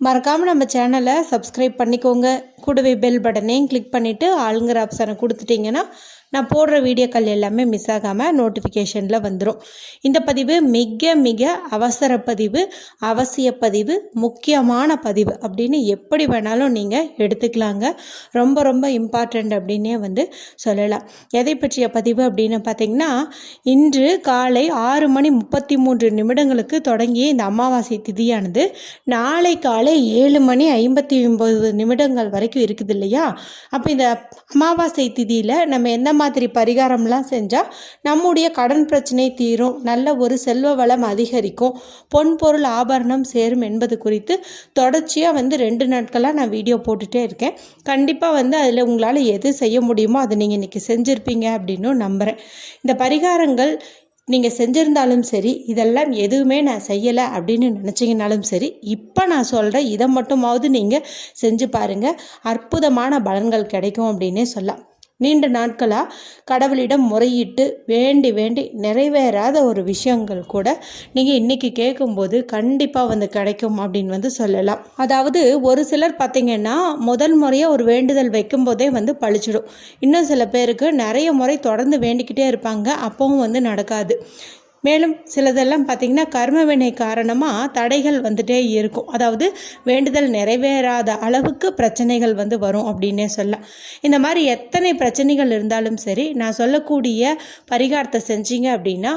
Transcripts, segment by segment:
மறக்காமல் நம்ம சேனலை சப்ஸ்கிரைப் பண்ணிக்கோங்க. கூடவே பெல் பட்டனையும் கிளிக் பண்ணிவிட்டு ஆளுங்கிற ஆப்ஷனை கொடுத்துட்டிங்கன்னா நான் போடுற வீடியோக்கள் எல்லாமே மிஸ் ஆகாமல் நோட்டிஃபிகேஷனில் வந்துடும் இந்த பதிவு மிக மிக அவசர பதிவு அவசிய பதிவு முக்கியமான பதிவு அப்படின்னு எப்படி வேணாலும் நீங்கள் எடுத்துக்கலாங்க. ரொம்ப ரொம்ப இம்பார்ட்டண்ட் அப்படின்னே வந்து சொல்லலாம். எதை பற்றிய பதிவு அப்படின்னு பார்த்தீங்கன்னா இன்று காலை ஆறு மணி முப்பத்தி மூன்று நிமிடங்களுக்கு தொடங்கிய இந்த அமாவாசை திதியானது நாளை காலை ஏழு மணி ஐம்பத்தி ஒம்பது நிமிடங்கள் வரைக்கும் இருக்குது இல்லையா? அப்போ இந்த அமாவாசை திதியில் நம்ம எந்த மாதிரி பரிகாரம்லாம் செஞ்சால் நம்முடைய கடன் பிரச்சனை தீரும் நல்ல ஒரு செல்வ வளம் அதிகரிக்கும் பொன் பொருள் ஆபரணம் சேரும் என்பது குறித்து தொடர்ச்சியாக வந்து ரெண்டு நாட்களாக நான் வீடியோ போட்டுகிட்டே இருக்கேன். கண்டிப்பாக வந்து அதில் உங்களால் எது செய்ய முடியுமோ அதை நீங்கள் இன்றைக்கி செஞ்சுருப்பீங்க அப்படின்னு நம்புகிறேன் இந்த பரிகாரங்கள் நீங்கள் செஞ்சுருந்தாலும் சரி இதெல்லாம் எதுவுமே நான் செய்யலை அப்படின்னு நினச்சிங்கனாலும் சரி இப்போ நான் சொல்கிறேன் இதை மட்டுமாவது நீங்கள் செஞ்சு பாருங்கள் அற்புதமான பலன்கள் கிடைக்கும் அப்படின்னே சொல்லலாம். நீண்ட நாட்களாக கடவுளிடம் முறையிட்டு வேண்டி வேண்டி நிறைவேறாத ஒரு விஷயங்கள் கூட நீங்கள் இன்றைக்கி கேட்கும்போது கண்டிப்பாக வந்து கிடைக்கும் அப்படின்னு வந்து சொல்லலாம். அதாவது ஒரு சிலர் பார்த்திங்கன்னா முதல் முறையாக ஒரு வேண்டுதல் வைக்கும்போதே வந்து பழிச்சிடும். இன்னும் சில பேருக்கு நிறைய முறை தொடர்ந்து வேண்டிக்கிட்டே இருப்பாங்க. அப்பவும் வந்து நடக்காது. மேலும் சிலதெல்லாம் பார்த்திங்கன்னா கர்மவினை காரணமாக தடைகள் வந்துட்டே இருக்கும். அதாவது வேண்டுதல் நிறைவேறாத அளவுக்கு பிரச்சனைகள் வந்து வரும் அப்படின்னே சொல்லலாம். இந்த மாதிரி எத்தனை பிரச்சனைகள் இருந்தாலும் சரி நான் சொல்லக்கூடிய பரிகாரத்தை செஞ்சீங்க அப்படின்னா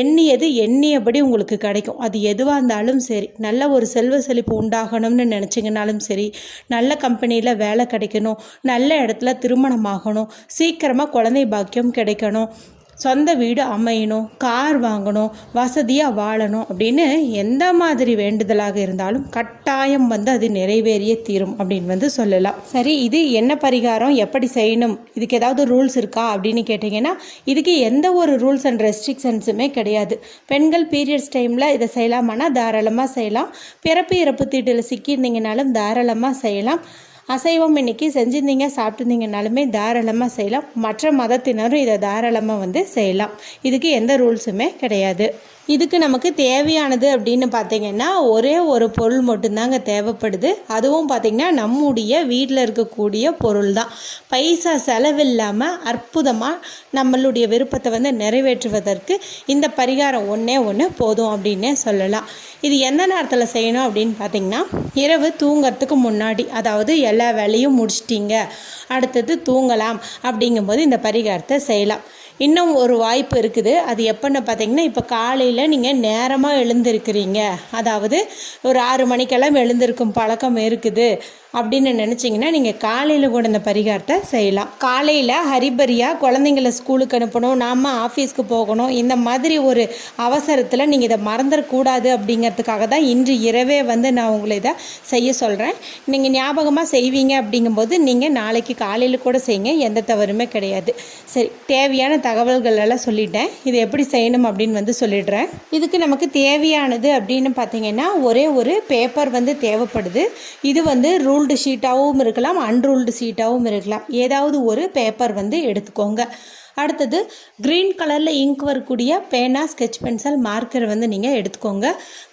எண்ணியது எண்ணியபடி உங்களுக்கு கிடைக்கும். அது எதுவாக இருந்தாலும் சரி நல்ல ஒரு செல்வ செழிப்பு உண்டாகணும்னு நினச்சிங்கனாலும் சரி நல்ல கம்பெனியில் வேலை கிடைக்கணும் நல்ல இடத்துல திருமணம் ஆகணும் சீக்கிரமாக குழந்தை பாக்கியம் கிடைக்கணும் சொந்த வீடு அமையணும் கார் வாங்கணும் வசதியாக வாழணும் அப்படின்னு எந்த மாதிரி வேண்டுதலாக இருந்தாலும் கட்டாயம் வந்து அது நிறைவேறிய தீரும் அப்படின்னு வந்து சொல்லலாம். சரி இது என்ன பரிகாரம்? எப்படி செய்யணும்? இதுக்கு ஏதாவது ரூல்ஸ் இருக்கா அப்படின்னு கேட்டிங்கன்னா இதுக்கு எந்த ஒரு ரூல்ஸ் அண்ட் ரெஸ்ட்ரிக்ஷன்ஸுமே கிடையாது. பெண்கள் பீரியட்ஸ் டைமில் இதை செய்யலாமானா தாராளமாக செய்யலாம். பிறப்பு இறப்பு தீட்டில் சிக்கியிருந்தீங்கனாலும் தாராளமாக செய்யலாம். அசைவம் இன்னைக்கு செஞ்சிருந்தீங்க சாப்பிட்டுருந்தீங்கனாலுமே தாராளமாக செய்யலாம். மற்ற மதத்தினரும் இதை தாராளமாக வந்து செய்யலாம். இதுக்கு எந்த ரூல்ஸுமே கிடையாது. இதுக்கு நமக்கு தேவையானது அப்படின்னு பார்த்தீங்கன்னா ஒரே ஒரு பொருள் மட்டும்தாங்க தேவைப்படுது. அதுவும் பார்த்திங்கன்னா நம்முடைய வீட்டில் இருக்கக்கூடிய பொருள் தான் பைசா செலவில்லாமல் அற்புதமாக நம்மளுடைய விருப்பத்தை வந்து நிறைவேற்றுவதற்கு இந்த பரிகாரம் ஒன்றே ஒன்று போதும் அப்படின்னே சொல்லலாம். இது எந்த நேரத்தில் செய்யணும் அப்படின்னு பார்த்தீங்கன்னா இரவு தூங்கிறதுக்கு முன்னாடி அதாவது எல்லா வேலையும் முடிச்சிட்டிங்க அடுத்தது தூங்கலாம் அப்படிங்கும்போது இந்த பரிகாரத்தை செய்யலாம். இன்னும் ஒரு வாய்ப்பு இருக்குது. அது எப்போன்னு பார்த்தீங்கன்னா இப்போ காலையில் நீங்கள் நேரமாக எழுந்திருக்கிறீங்க. அதாவது ஒரு ஆறு மணிக்கெல்லாம் எழுந்திருக்கும் பழக்கம் இருக்குது. அப்படின்னு நினச்சிங்கன்னா நீங்கள் காலையில் கூட இந்த பரிகாரத்தை செய்யலாம். காலையில் ஹரிபரியாக குழந்தைங்கள ஸ்கூலுக்கு அனுப்பணும் நாம் ஆஃபீஸ்க்கு போகணும் இந்த மாதிரி ஒரு அவசரத்தில் நீங்கள் இதை மறந்துடக்கூடாது அப்படிங்கிறதுக்காக தான் இன்று இரவே வந்து நான் உங்களை இதை செய்ய சொல்கிறேன் நீங்கள் ஞாபகமாக செய்வீங்க அப்படிங்கும்போது நீங்கள் நாளைக்கு காலையில் கூட செய்யுங்க எந்த தவறுமே கிடையாது. சரி தேவையான தகவல்கள் எல்லாம் சொல்லிட்டேன். இது எப்படி செய்யணும் அப்படின்னு வந்து சொல்லிடுறேன். இதுக்கு நமக்கு தேவையானது அப்படின்னு பார்த்தீங்கன்னா ஒரே ஒரு பேப்பர் வந்து தேவைப்படுது. இது வந்து ரூல்டு ஷீட்டாகவும் இருக்கலாம் அன்ரூல்டு ஷீட்டாகவும் இருக்கலாம். ஏதாவது ஒரு பேப்பர் வந்து எடுத்துக்கோங்க. அடுத்தது க்ரீன் கலரில் இங்க் வரக்கூடிய பேனா ஸ்கெச் பென்சில் மார்க்கர் வந்து நீங்கள் எடுத்துக்கோங்க.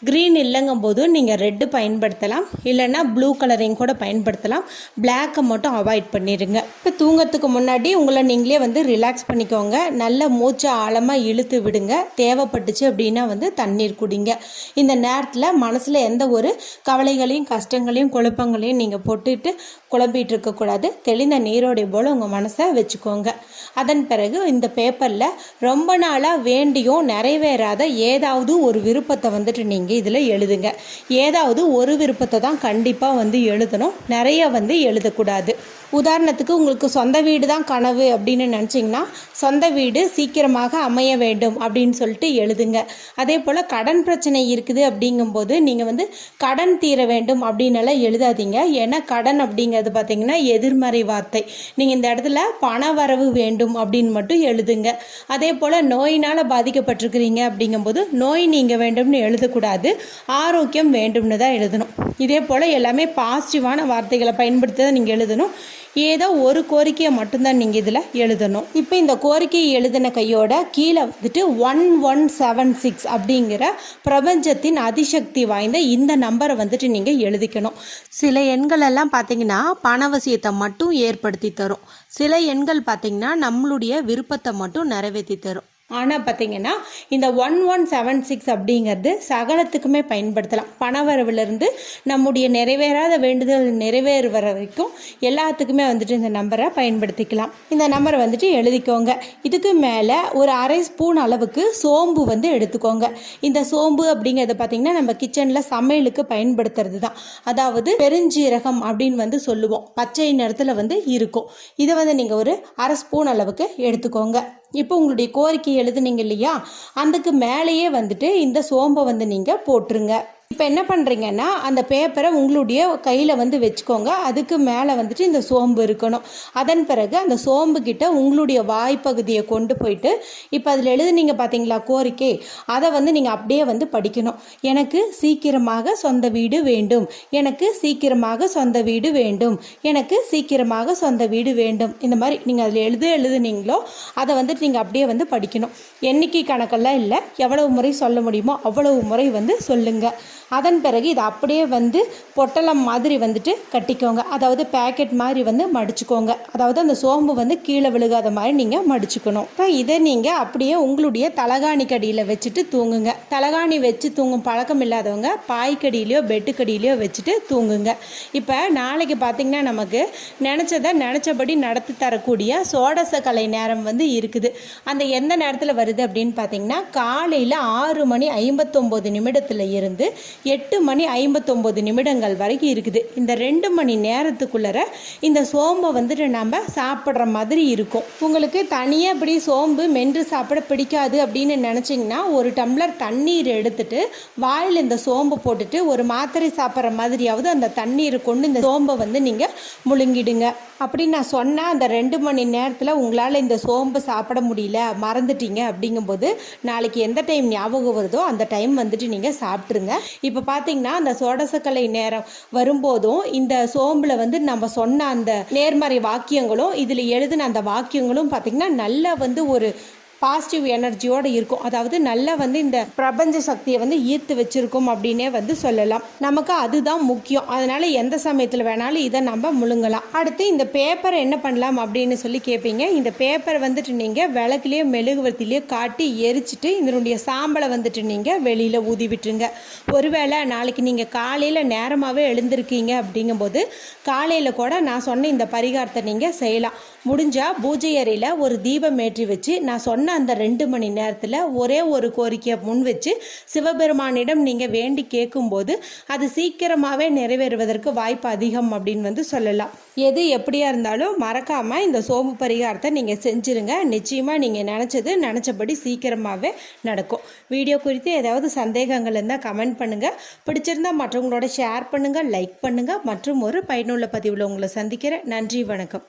க்ரீன் இல்லைங்கும் போது நீங்கள் ரெட்டு பயன்படுத்தலாம். இல்லைன்னா ப்ளூ கலரிங் கூட பயன்படுத்தலாம். பிளாக்கை மட்டும் அவாய்ட் பண்ணிடுங்க இப்போ தூங்கத்துக்கு முன்னாடி உங்களை நீங்களே வந்து ரிலாக்ஸ் பண்ணிக்கோங்க. நல்ல மூச்சை ஆழமாக இழுத்து விடுங்க. தேவைப்பட்டுச்சு அப்படின்னா வந்து தண்ணீர் குடிங்க. இந்த நேரத்தில் மனசில் எந்த ஒரு கவலைகளையும் கஷ்டங்களையும் குழப்பங்களையும் நீங்கள் போட்டுட்டு குழம்பிட்டு இருக்கக்கூடாது தெளிந்த நீரோடைய போல் உங்கள் மனசை வச்சுக்கோங்க. அதன் பிறகு இந்த பேப்பரில் ரொம்ப நாளாக வேண்டியும் நிறைவேறாத ஏதாவது ஒரு விருப்பத்தை வந்துட்டு நீங்கள் இதில் எழுதுங்க. ஏதாவது ஒரு விருப்பத்தை தான் கண்டிப்பாக வந்து எழுதணும். நிறைய வந்து எழுதக்கூடாது. உதாரணத்துக்கு உங்களுக்கு சொந்த வீடு தான் கனவு அப்படின்னு நினச்சிங்கன்னா சொந்த வீடு சீக்கிரமாக அமைய வேண்டும் அப்படின்னு சொல்லிட்டு எழுதுங்க. அதே போல் கடன் பிரச்சனை இருக்குது அப்படிங்கும்போது நீங்கள் வந்து கடன் தீர வேண்டும் அப்படின்னு எழுதாதீங்க. ஏன்னா கடன் அப்படிங்கிறது பார்த்திங்கன்னா எதிர்மறை வார்த்தை. நீங்கள் இந்த இடத்துல பண வரவு வேண்டும் அப்படின்னு மட்டும் எழுதுங்க. அதே போல் நோயினால் பாதிக்கப்பட்டிருக்கிறீங்க அப்படிங்கும்போது நோய் நீங்கள் வேண்டும்னு எழுதக்கூடாது. ஆரோக்கியம் வேண்டும்னு தான் எழுதணும். இதே போல் எல்லாமே பாசிட்டிவான வார்த்தைகளை பயன்படுத்தி தான் நீங்கள் எழுதணும். ஏதோ ஒரு கோரிக்கையை மட்டும்தான் நீங்கள் இதில் எழுதணும். இப்போ இந்த கோரிக்கையை எழுதின கையோட கீழே வந்துட்டு ஒன் ஒன் செவன் சிக்ஸ் அப்படிங்கிற பிரபஞ்சத்தின் அதிசக்தி வாய்ந்த இந்த நம்பரை வந்துட்டு நீங்கள் எழுதிக்கணும். சில எண்கள் எல்லாம் பார்த்தீங்கன்னா பணவசியத்தை மட்டும் ஏற்படுத்தி தரும். சில எண்கள் பார்த்தீங்கன்னா நம்மளுடைய விருப்பத்தை மட்டும் நிறைவேற்றி தரும். ஆனால் பார்த்தீங்கன்னா இந்த ஒன் ஒன் செவன் சிக்ஸ் அப்படிங்கிறது சகலத்துக்குமே பயன்படுத்தலாம். பணவரவுலேருந்து நம்முடைய நிறைவேறாத வேண்டுதல் நிறைவேறுவர வரைக்கும் எல்லாத்துக்குமே வந்துட்டு இந்த நம்பரை பயன்படுத்திக்கலாம். இந்த நம்பரை வந்துட்டு எழுதிக்கோங்க. இதுக்கு மேலே ஒரு அரை ஸ்பூன் அளவுக்கு சோம்பு வந்து எடுத்துக்கோங்க. இந்த சோம்பு அப்படிங்கிறது பார்த்தீங்கன்னா நம்ம கிச்சனில் சமையலுக்கு பயன்படுத்துறது தான் அதாவது பெருஞ்சீரகம் அப்படின்னு வந்து சொல்லுவோம். பச்சை நிறத்தில் வந்து இருக்கும். இதை வந்து நீங்கள் ஒரு அரை ஸ்பூன் அளவுக்கு எடுத்துக்கோங்க. இப்போ உங்களுடைய கோரிக்கை எழுதுனீங்க இல்லையா? அதுக்கு மேலேயே வந்துட்டு இந்த சோம்பை வந்து நீங்கள் போட்டுருங்க. இப்போ என்ன பண்ணுறீங்கன்னா அந்த பேப்பரை உங்களுடைய கையில் வந்து வச்சுக்கோங்க. அதுக்கு மேலே வந்துட்டு இந்த சோம்பு இருக்கணும். அதன் பிறகு அந்த சோம்பு கிட்ட உங்களுடைய வாய்ப்பகுதியை கொண்டு போயிட்டு இப்போ அதில் எழுதுனீங்க பார்த்தீங்களா கோரிக்கை? அதை வந்து நீங்கள் அப்படியே வந்து படிக்கணும். எனக்கு சீக்கிரமாக சொந்த வீடு வேண்டும். எனக்கு சீக்கிரமாக சொந்த வீடு வேண்டும். எனக்கு சீக்கிரமாக சொந்த வீடு வேண்டும். இந்த மாதிரி நீங்கள் அதில் எழுது எழுதுனீங்களோ அதை வந்துட்டு நீங்கள் அப்படியே வந்து படிக்கணும். எண்ணிக்கை கணக்கெல்லாம் இல்லை. எவ்வளவு முறை சொல்ல முடியுமோ அவ்வளவு முறை வந்து சொல்லுங்கள் அதன் பிறகு இதை அப்படியே வந்து பொட்டலம் மாதிரி வந்துட்டு கட்டிக்கோங்க. அதாவது பேக்கெட் மாதிரி வந்து மடிச்சுக்கோங்க. அதாவது அந்த சோம்பு வந்து கீழே விழுகாத மாதிரி நீங்கள் மடிச்சுக்கணும். இப்போ இதை நீங்கள் அப்படியே உங்களுடைய தலகாணி கடியில் வச்சுட்டு தூங்குங்க. தலகாணி வச்சு தூங்கும் பழக்கம் இல்லாதவங்க பாய்க்கடியிலையோ பெட்டுக்கடியிலையோ வச்சுட்டு தூங்குங்க. இப்போ நாளைக்கு பார்த்திங்கன்னா நமக்கு நினச்சதை நினச்சபடி நடத்தி தரக்கூடிய சோடச கலை நேரம் வந்து இருக்குது. அந்த எந்த நேரத்தில் வருது அப்படின்னு பார்த்தீங்கன்னா காலையில் ஆறு மணி ஐம்பத்தொம்போது நிமிடத்தில் இருந்து எட்டு மணி ஐம்பத்தொம்போது நிமிடங்கள் வரைக்கும் இருக்குது. இந்த ரெண்டு மணி நேரத்துக்குள்ளர இந்த சோம்பை வந்துட்டு நம்ம சாப்பிட்ற மாதிரி இருக்கும். உங்களுக்கு தனியாக இப்படி சோம்பு மென்று சாப்பிட பிடிக்காது அப்படின்னு நினச்சிங்கன்னா ஒரு டம்ளர் தண்ணீர் எடுத்துட்டு வாயில் இந்த சோம்பு போட்டுட்டு ஒரு மாத்திரை சாப்பிட்ற மாதிரியாவது அந்த தண்ணீரை கொண்டு இந்த சோம்பை வந்து நீங்கள் முழுங்கிடுங்க. அப்படி நான் சொன்னால் அந்த ரெண்டு மணி நேரத்தில் உங்களால் இந்த சோம்பு சாப்பிட முடியல மறந்துட்டீங்க அப்படிங்கும்போது நாளைக்கு எந்த டைம் ஞாபகம் வருதோ அந்த டைம் வந்துட்டு நீங்கள் சாப்பிட்ருங்க இப்போ பார்த்தீங்கன்னா அந்த சோடசக்கலை நேரம் வரும்போதும் இந்த சோம்பில் வந்து நம்ம சொன்ன அந்த நேர்மறை வாக்கியங்களும் இதில் எழுதின அந்த வாக்கியங்களும் பார்த்திங்கன்னா நல்ல வந்து ஒரு பாசிட்டிவ் எனர்ஜியோடு இருக்கும். அதாவது நல்லா வந்து இந்த பிரபஞ்ச சக்தியை வந்து ஈர்த்து வச்சிருக்கும் அப்படின்னே வந்து சொல்லலாம். நமக்கு அதுதான் முக்கியம். அதனால எந்த சமயத்தில் வேணாலும் இதை நம்ம முழுங்கலாம். அடுத்து இந்த பேப்பரை என்ன பண்ணலாம் அப்படின்னு சொல்லி கேட்பீங்க இந்த பேப்பரை வந்துட்டு நீங்கள் விளக்குலேயோ மெழுகுவர்த்திலேயோ காட்டி எரிச்சிட்டு இதனுடைய சாம்பலை வந்துட்டு நீங்கள் வெளியில் ஊதி விட்டுருங்க. ஒருவேளை நாளைக்கு நீங்கள் காலையில் நேரமாகவே எழுந்திருக்கீங்க அப்படிங்கும்போது காலையில் கூட நான் சொன்ன இந்த பரிகாரத்தை நீங்கள் செய்யலாம். முடிஞ்சால் பூஜை அறையில் ஒரு தீபம் ஏற்றி வச்சு நான் சொன்ன அந்த ரெண்டு மணி நேரத்தில் ஒரே ஒரு கோரிக்கையை முன் வச்சு சிவபெருமானிடம் நீங்கள் வேண்டி கேட்கும்போது அது சீக்கிரமாகவே நிறைவேறுவதற்கு வாய்ப்பு அதிகம் அப்படின்னு வந்து சொல்லலாம். எது எப்படியா இருந்தாலும் மறக்காமல் இந்த சோம்பு பரிகாரத்தை நீங்கள் செஞ்சுருங்க. நிச்சயமாக நீங்கள் நினச்சது நினச்சபடி சீக்கிரமாகவே நடக்கும். வீடியோ குறித்து ஏதாவது சந்தேகங்கள் இருந்தால் கமெண்ட் பண்ணுங்கள் பிடிச்சிருந்தால் மற்றவங்களோட ஷேர் பண்ணுங்கள் லைக் பண்ணுங்கள் மற்றும் ஒரு பயனுள்ள பதிவில் உங்களை சந்திக்கிறேன். நன்றி வணக்கம்.